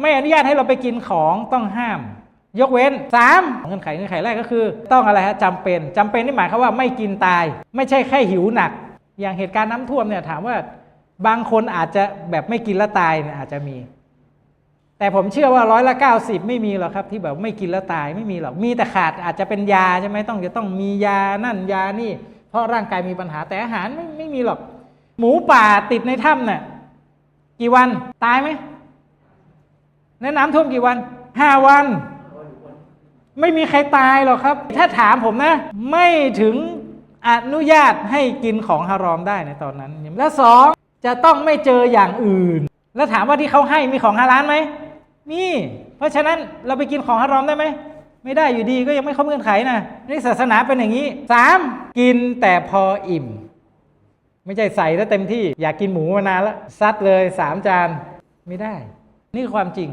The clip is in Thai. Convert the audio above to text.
ไม่อนุญาตให้เราไปกินของต้องห้าม ยกเว้นสามเงื่อนไขเงื่อนไขแรกก็คือ ต้องอะไรฮะจำเป็นจำเป็นนี่หมายความว่าไม่กินตาย ไม่ใช่แค่หิวหนัก อย่างเหตุการณ์น้ำท่วมเนี่ยถามว่าบางคนอาจจะแบบไม่กินแล้วตายเนี่ยอาจจะมี แต่ผมเชื่อว่าร้อยละ 90 ไม่มีหรอกครับ ที่แบบไม่กินแล้วตายไม่มีหรอกมีแต่ขาดอาจจะเป็นยาใช่ไหมต้องจะต้องมียานั่นยานี่ เพราะร่างกายมีปัญหาแต่อาหารไม่ไม่มีหรอก หมูป่าติดในถ้ำเนี่ยกี่วันตายไหม ในน้ำท่วมกี่วันห้าวัน ไม่มีใครตายหรอกครับ ถ้าถามผมนะ ไม่ถึงอนุญาตให้กินของฮารอมได้ในตอนนั้น และสองจะต้องไม่เจออย่างอื่น แล้วถามว่าที่เขาให้มีของฮาลาลไหมมี เพราะฉะนั้นเราไปกินของฮารอมได้ไหมไม่ได้อยู่ดีก็ยังไม่ครบเงื่อนไขนะนี่ศาสนาเป็นอย่างนี้สามกินแต่พออิ่ม ไม่ใช่ใส่แล้วเต็มที่อยากกินหมูมานานแล้วซัดเลยสามจานไม่ได้ นี่คือความจริง